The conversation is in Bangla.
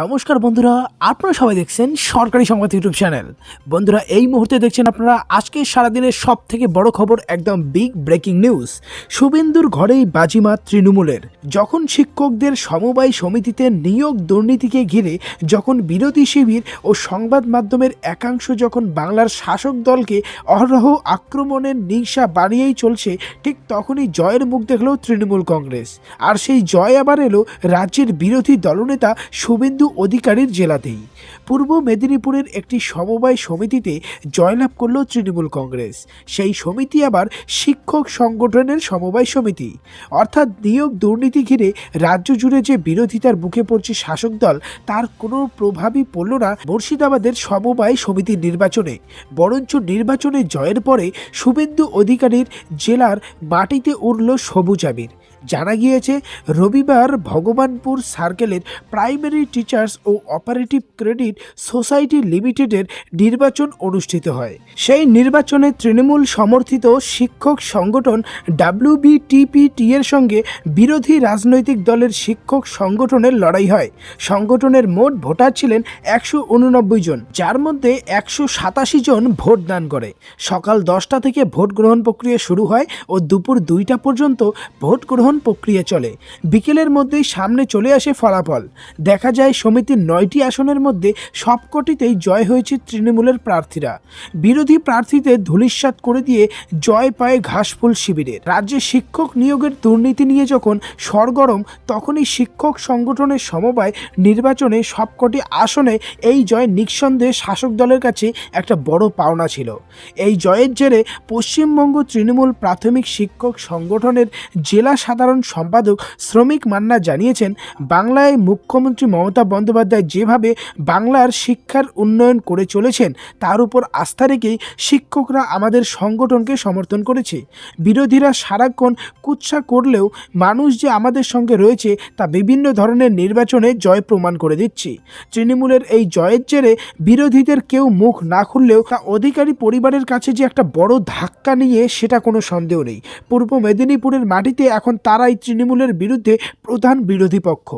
নমস্কার বন্ধুরা, আপনারা সবাই দেখছেন সরকারি সংবাদ ইউটিউব চ্যানেল। বন্ধুরা, এই মুহূর্তে দেখছেন আপনারা আজকের সারাদিনের সব থেকে বড় খবর, একদম বিগ ব্রেকিং নিউজ শুভেন্দুর ঘরেই বাজিমা তৃণমূলের। যখন শিক্ষকদের সমবায় সমিতিতে নিয়োগ দুর্নীতিকে ঘিরে যখন বিরোধী শিবির ও সংবাদ মাধ্যমের একাংশ যখন বাংলার শাসক দলকে অহরহ আক্রমণের নিশা বানিয়েই চলছে, ঠিক তখনই জয়ের মুখ দেখল তৃণমূল কংগ্রেস। আর সেই জয় আবার এলো রাজ্যের বিরোধী দলনেতা শুভেন্দু অধিকারীর জেলাতেই। পূর্ব মেদিনীপুরের একটি সমবায় সমিতিতে জয়লাভ করল তৃণমূল কংগ্রেস। সেই সমিতি আবার শিক্ষক সংগঠনের সমবায় সমিতি। অর্থাৎ নিয়োগ দুর্নীতি ঘিরে রাজ্য জুড়ে যে বিরোধিতার মুখে পড়ছে শাসক দল, তার কোনো প্রভাবই পড়ল না মুর্শিদাবাদের সমবায় সমিতির নির্বাচনে। বরঞ্চ নির্বাচনে জয়ের পরে শুভেন্দু অধিকারীর জেলার মাটিতে উঠল সবুজ আবির জানা গিয়েছে, রবিবার ভগবানপুর সার্কেলের প্রাইমারি টিচার্স ও অপারেটিভ ক্রেডিট সোসাইটি লিমিটেডের নির্বাচন অনুষ্ঠিত হয়। সেই নির্বাচনে তৃণমূল সমর্থিত শিক্ষক সংগঠন ডাব্লিউবিটিপিটি এর সঙ্গে বিরোধী রাজনৈতিক দলের শিক্ষক সংগঠনের লড়াই হয়। সংগঠনের মোট ভোটার ছিলেন একশো উননব্বই জন, যার মধ্যে একশো সাতাশি জন ভোট দান করে। সকাল দশটা থেকে ভোট গ্রহণ প্রক্রিয়া শুরু হয় ও দুপুর দুইটা পর্যন্ত ভোট গ্রহণ প্রক্রিয়া চলে। বিকেলের মধ্যেই সামনে চলে আসে ফলাফল। দেখা যায় সমিতির নয়টি আসনের মধ্যে সবকটিতেই জয় হয়েছে তৃণমূলের প্রার্থীরা। বিরোধী প্রার্থীদের ধূলিস্বাত করে দিয়ে জয় পায় ঘাসফুল শিবিরের। রাজ্যে শিক্ষক নিয়োগের দুর্নীতি নিয়ে যখন সরগরম, তখনই শিক্ষক সংগঠনের সমবায় নির্বাচনে সবকটি আসনে এই জয় নিঃসন্দেহে শাসক দলের কাছে একটা বড় পাওনা ছিল। এই জয়ের জেরে পশ্চিমবঙ্গ তৃণমূল প্রাথমিক শিক্ষক সংগঠনের জেলা সাধারণ সম্পাদক শ্রমিক মান্না জানিয়েছেন, বাংলায় মুখ্যমন্ত্রী মমতা বন্দ্যোপাধ্যায় যেভাবে বাংলার শিক্ষার উন্নয়ন করে চলেছেন, তার উপর আস্থা রেখেই শিক্ষকরা আমাদের সংগঠনকে সমর্থন করেছে। বিরোধীরা সারাক্ষণ কুৎসা করলেও মানুষ যে আমাদের সঙ্গে রয়েছে তা বিভিন্ন ধরনের নির্বাচনে জয় প্রমাণ করে দিচ্ছে। তৃণমূলের এই জয়ের জেরে বিরোধীদের কেউ মুখ না খুললেও তা অধিকারী পরিবারের কাছে যে একটা বড় ধাক্কা নিয়ে সেটা কোনো সন্দেহ নেই। পূর্ব মেদিনীপুরের মাটিতে এখন তারাই তৃণমূলের বিরুদ্ধে প্রধান বিরোধী পক্ষ।